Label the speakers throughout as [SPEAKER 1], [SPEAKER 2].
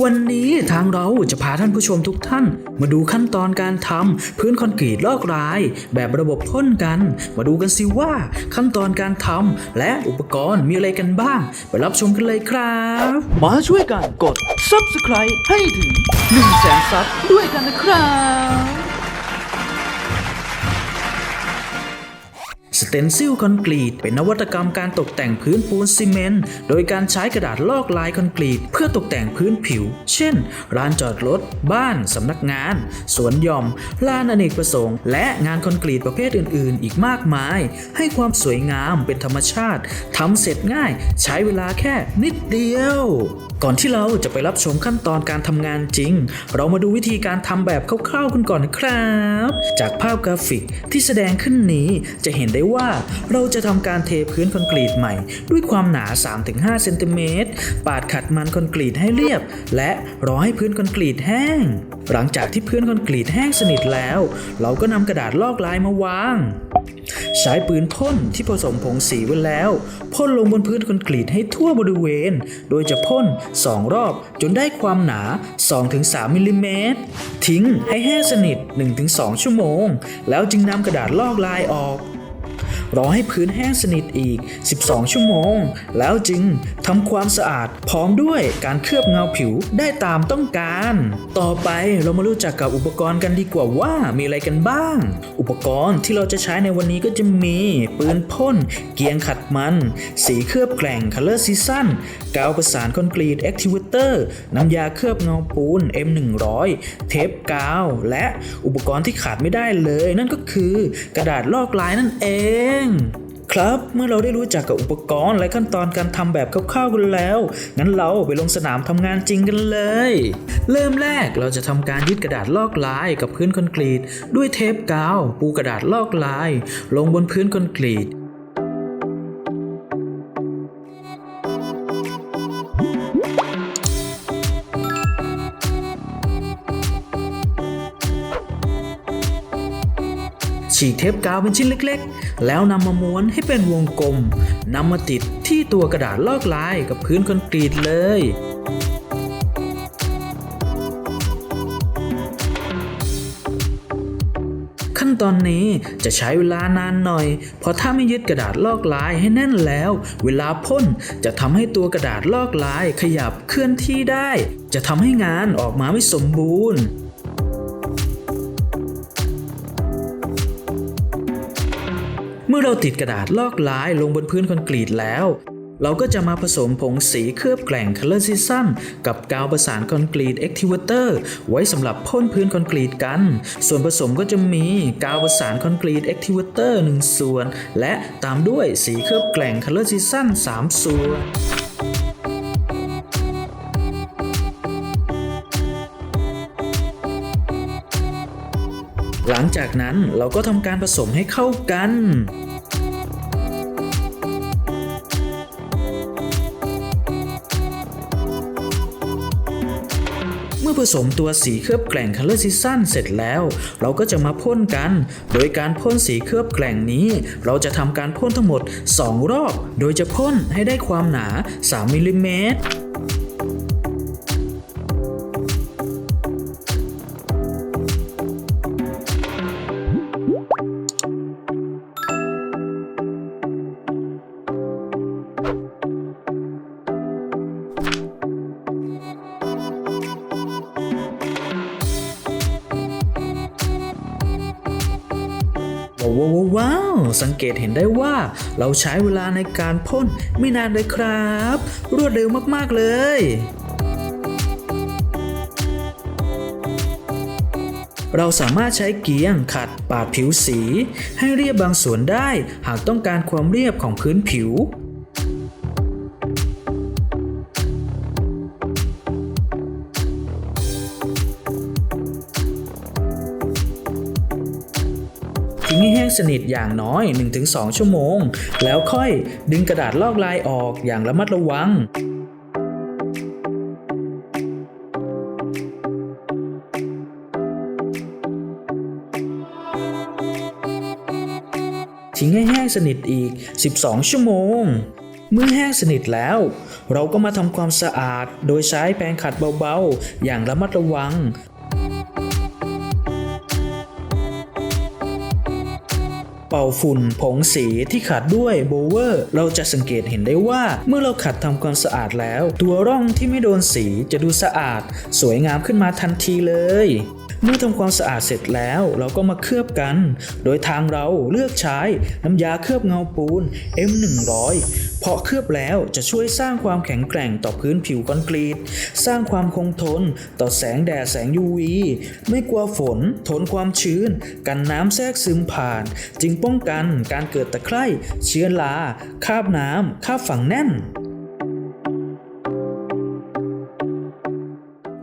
[SPEAKER 1] วันนี้ทางเราจะพาท่านผู้ชมทุกท่าน มาดูขั้นตอนการทำพื้นคอนกรีตลอกราย แบบระบบพ่นกัน มาดูกันสิว่าขั้นตอนการทำและอุปกรณ์มีอะไรกันบ้าง ไปรับชมกันเลยครับ
[SPEAKER 2] มาช่วยกันกด subscribe ให้ถึง1 0 0 0 0แสนซับด้วยกันนะครับ
[SPEAKER 1] เตนซิลคอนกรีต เป็นนวัตกรรมการตกแต่งพื้นปูนซีเมนต์โดยการใช้กระดาษลอกลายคอนกรีต เพื่อตกแต่งพื้นผิว เช่นลานจอดรถ บ้าน สำนักงาน สวนหย่อม ลานอเนกประสงค์ และงานคอนกรีตประเภทอื่น ๆ อีกมากมาย ให้ความสวยงามเป็นธรรมชาติทำเสร็จง่าย ใช้เวลาแค่นิดเดียว ก่อนที่เราจะไปรับชมขั้นตอนการทำงานจริง เรามาดูวิธีการทำแบบคร่าวๆกันก่อนนะครับ จากภาพกราฟิกที่แสดงขึ้นนี้จะเห็นได้ว่าเราจะทำการเทพื้นคอนกรีตใหม่ ด้วยความหนา 3-5 เซนติเมตรปาดขัดมันคอนกรีตให้เรียบ และรอให้พื้นคอนกรีตแห้ง หลังจากที่พื้นคอนกรีตแห้งสนิทแล้ว เราก็นำกระดาษลอกลายมาวาง ใช้ปืนพ่นที่ผสมผงสีไว้แล้วพ่นลงบนพื้นคอนกรีตให้ทั่วบริเวณ โดยจะพ่น 2 รอบจนได้ความหนา 2-3มิลลิเมตรทิ้งให้แห้งสนิท 1-2 ชั่วโมง แล้วจึงนำกระดาษลอกลายออก รอให้พื้นแห้งสนิทอีก 12 ชั่วโมง แล้วจึงทำความสะอาดพร้อมด้วยการเคลือบเงาผิวได้ตามต้องการ ต่อไปเรามารู้จักกับอุปกรณ์กันดีกว่าว่ามีอะไรกันบ้าง อุปกรณ์ที่เราจะใช้ในวันนี้ก็จะมีปืนพ่น เกียงขัดมัน สีเคลือบแกล่ง Color Season กาวประสานคอนกรีต Activator น้ำยาเคลือบเงาปูน M100 เทปกาว และอุปกรณ์ที่ขาดไม่ได้เลย นั่นก็คือกระดาษลอกลายนั่นเองครับ เมื่อเราได้รู้จักกับอุปกรณ์และขั้นตอนการทำแบบคร่าวๆกันแล้ว งั้นเราไปลงสนามทำงานจริงกันเลย เริ่มแรกเราจะทำการยึดกระดาษลอกลายกับพื้นคอนกรีต ด้วยเทปกาว ปูกระดาษลอกลาย ลงบนพื้นคอนกรีตฉีกเทปกาวเป็นชิ้นเล็ก แล้วนำมาม้วนให้เป็นวงกลมนำมาติดที่ตัวกระดาษลอกลายกับพื้นคอนกรีตเลยขั้นตอนนี้จะใช้เวลานานหน่อย เพราะถ้าไม่ยึดกระดาษลอกลายให้แน่นแล้ว เวลาพ่นจะทำให้ตัวกระดาษลอกลายขยับเคลื่อนที่ได้ จะทำให้งานออกมาไม่สมบูรณ์ มื่อเราติดกระดาษลอกลายลงบนพื้นคอนกรีตแล้ว เราก็จะมาผสมผงสีเคลือบแกล่ง Color System กับกาวประสานคอนกรีต Activator ไว้สำหรับพ่นพื้นคอนกรีตกัน ส่วนผสมก็จะมีกาวประสานคอนกรีต Activator 1 ส่วน และตามด้วยสีเคลือบแกล่ง Color System 3 ส่วน หลังจากนั้นเราก็ทำการผสมให้เข้ากัน เมื่อผสมตัวสีเคลือบแกล่ง Color Season เสร็จแล้ว เราก็จะมาพ่นกัน โดยการพ่นสีเคลือบแกล่งนี้ เราจะทำการพ่นทั้งหมด 2 รอบ โดยจะพ่นให้ได้ความหนา 3มิลลิเมตร ว้าวว้าว้าวสังเกตเห็นได้ว่าเราใช้เวลาในการพ่นไม่นานเลยครับ รวดเร็วมาก ๆ เลยเราสามารถใช้เกียงขัดปาดผิวสี ให้เรียบบางส่วนได้ หากต้องการความเรียบของพื้นผิว ให้แห้งสนิทอย่างน้อย 1-2 ชั่วโมง แล้วค่อยดึงกระดาษลอกลายออกอย่างระมัดระวังทิ้งให้แห้งสนิทอีก 12 ชั่วโมง เมื่อแห้งสนิทแล้ว เราก็มาทำความสะอาดโดยใช้แปรงขัดเบาๆ อย่างระมัดระวัง เป่าฝุ่น ผงสีที่ขัดด้วยโบเวอร์ เราจะสังเกตเห็นได้ว่าเมื่อเราขัดทำความสะอาดแล้ว ตัวร่องที่ไม่โดนสีจะดูสะอาด สวยงามขึ้นมาทันทีเลย เมื่อทำความสะอาดเสร็จแล้วเราก็มาเคลือบกัน โดยทางเราเลือกใช้น้ำยาเคลือบเงาปูน M100 เพราะเคลือบแล้วจะช่วยสร้างความแข็งแกร่งต่อพื้นผิวคอนกรีต สร้างความคงทนต่อแสงแดดแสง UV ไม่กลัวฝน ทนความชื้น กันน้ำแทรกซึมผ่าน จึงป้องกันการเกิดตะไคร่เชื้อราคาบน้ำคาบฝังแน่น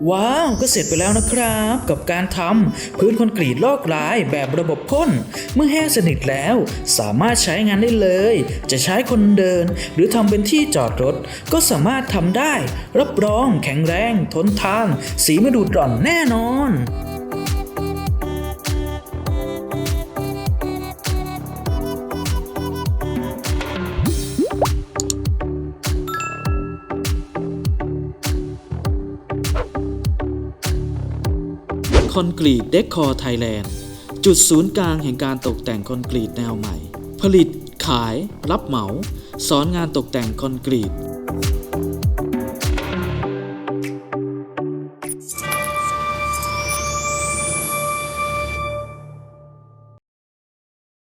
[SPEAKER 1] ว้าว ก็เสร็จไปแล้วนะครับ กับการทำพื้นคอนกรีตลอกลายแบบระบบพ่น เมื่อแห้งสนิทแล้ว สามารถใช้งานได้เลย จะใช้คนเดิน หรือทำเป็นที่จอดรถ ก็สามารถทำได้ รับรองแข็งแรง ทนทาน สีไม่ดูดร่อนแน่นอน
[SPEAKER 2] คอนกรีตเดคคอร์ไทยแลนด์จุดศูนย์กลางแห่งการตกแต่งคอนกรีตแนวใหม่ ผลิต ขาย รับเหมา สอนงานตกแต่งคอนกรีต